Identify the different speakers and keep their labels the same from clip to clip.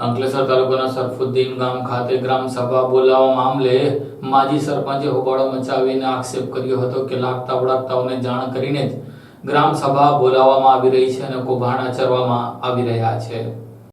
Speaker 1: અંકલેશ્વર તાલુકાના સરફુદ્દીન ગામ ખાતે ગ્રામ સભા બોલાવવા મામલે માજી સરપંચે હોબાળો મચાવીને આક્ષેપ કર્યો હતો કે લાગતા વળગતાઓને જાણ કરીને જ ગ્રામ સભા બોલાવવામાં આવી રહી છે અને કૌભાંડ આચરવામાં આવી રહ્યા છે.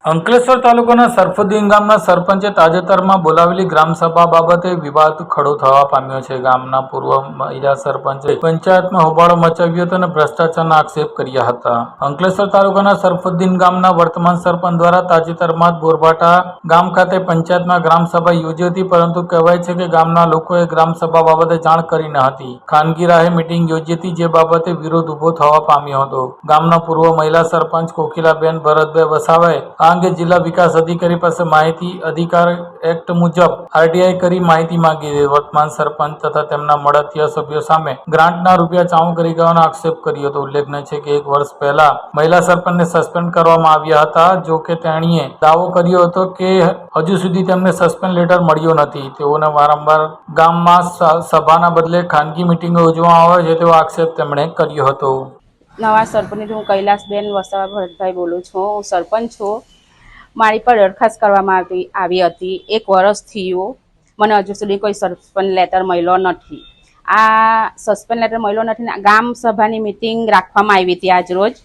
Speaker 1: અંકલેશ્વર તાલુકાના સરફુદ્દીન ગામના સરપંચે તાજેતરમાં બોલાવેલી ગ્રામસભા બાબતે વિવાદ ખડો થવા પામ્યો છે. ગામના પૂર્વ મહિલા સરપંચે પંચાયતમાં હોબાળો મચાવ્યો હતો અને ભ્રષ્ટાચારના આક્ષેપ કર્યા હતા. અંકલેશ્વર તાલુકાના સરફુદ્દીન ગામના વર્તમાન સરપંચ દ્વારા તાજેતરમાં બોરભાટા ગામ ખાતે પંચાયતમાં ગ્રામસભા યોજી હતી, પરંતુ કહેવાય છે કે ગામના લોકોએ ગ્રામસભા બાબતે જાણ કરી ન હતી. ખાનગી રાહે મિટિંગ યોજી હતી, જે બાબતે વિરોધ ઊભો થવા પામ્યો હતો. ગામના પૂર્વ મહિલા સરપંચ કોકિલાબેન ભરતભાઈ વસાવાએ અંગે જિલ્લા વિકાસ અધિકારી પાસે માહિતી અધિકાર એક્ટ મુજબ આરટીઆઈ કરી માહિતી માંગી વર્તમાન સરપંચ તથા તેમના મળતિયા સભ્યો સામે ગ્રાન્ટના રૂપિયા ચાઉ કરી ગયાનો આક્ષેપ કર્યો હતો. ઉલ્લેખનીય છે કે એક વર્ષ પહેલા મહિલા સરપંચને સસ્પેન્ડ કરવામાં આવ્યા હતા, જો કે તેણીએ દાવો કર્યો હતો કે હજુ સુધી તેમને સસ્પેન્ડ લેટર મળ્યો નથી. તેઓને વારંવાર ગામમાં સભાના બદલે ખાનગી મિટિંગો યોજવામાં આવે છે તેવો આક્ષેપ તેમણે કર્યો હતો.
Speaker 2: નવા સરપંચ હું કૈલાસબેન વસાવા ભરતભાઈ બોલું છું. હું સરપંચ છું. મારી પર દરખાસ્ત કરવામાં આવી આવી હતી. એક વર્ષ થયું. મને હજુ સુધી કોઈ સસ્પેન્ડ લેટર મળ્યો નથી. આ સસ્પેન્ડ લેટર મળ્યો નથી ગામ સભાની મિટિંગ રાખવામાં આવી હતી આજ રોજ.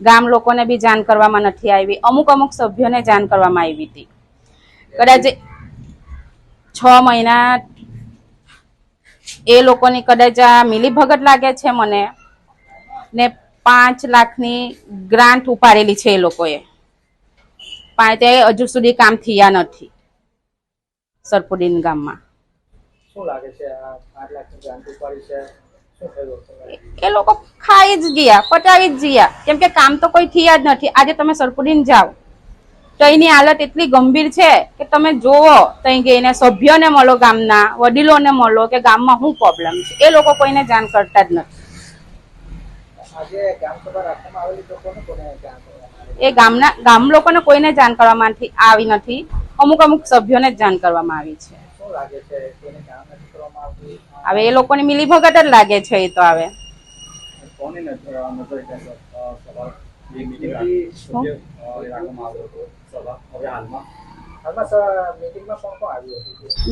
Speaker 2: ગામ લોકોને બી જાણ કરવામાં નથી આવી. અમુક અમુક સભ્યોને જાણ કરવામાં આવી હતી. કદાચ છ મહિના એ લોકોની કદાચ આ મિલીભગત લાગે છે મને ને પાંચ લાખની ગ્રાન્ટ ઉપાડેલી છે એ લોકોએ. પણ તે હજુ સુધી કામ થયા નથી. સરપુડીન ગામમાં.
Speaker 3: શું લાગે છે આ છે?
Speaker 2: એ લોકો ખાઈ જ ગયા પટાવી જ ગયા. કેમ કે કામ તો કોઈ થયા જ નથી. આજે તમે સરપુડીન જાઓ. તો એની હાલત એટલી ગંભીર છે કે તમે જોવો ત્યાં ગઈને સભ્યોને મળો ગામના વડીલોને મળો કે ગામમાં શું પ્રોબ્લેમ છે. એ લોકો કોઈને જાણ કરતા જ નથી
Speaker 3: આજે ગ્રામ સભા રાખવામાં આવેલી તો કોને કોને જાણ કરવામાં આવી?
Speaker 2: એ ગામના ગામ લોકોને કોઈને જાણ કરવામાં આવી નથી. અમુક અમુક સભ્યોને જ જાણ કરવામાં આવી છે. હવે એ લોકોની મિલીભગત જ લાગે છે એ તો હવે.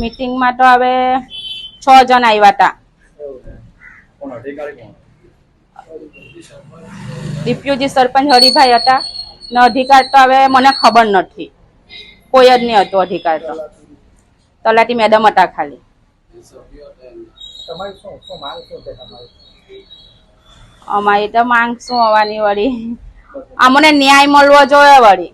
Speaker 2: મીટિંગમાં તો હવે છ જણ આવ્યા હતા ડિપ્યુટી સરપંચ હરિભાઈ હતા. ને અધિકાર તો હવે મને ખબર નથી. કોઈ જ નહીં હતો અધિકાર તો. તલાટી મેડમ હતા ખાલી. અમારી તો માંગ શું હોવાની વળી? અમને ન્યાય મળવો જોઈએ વળી.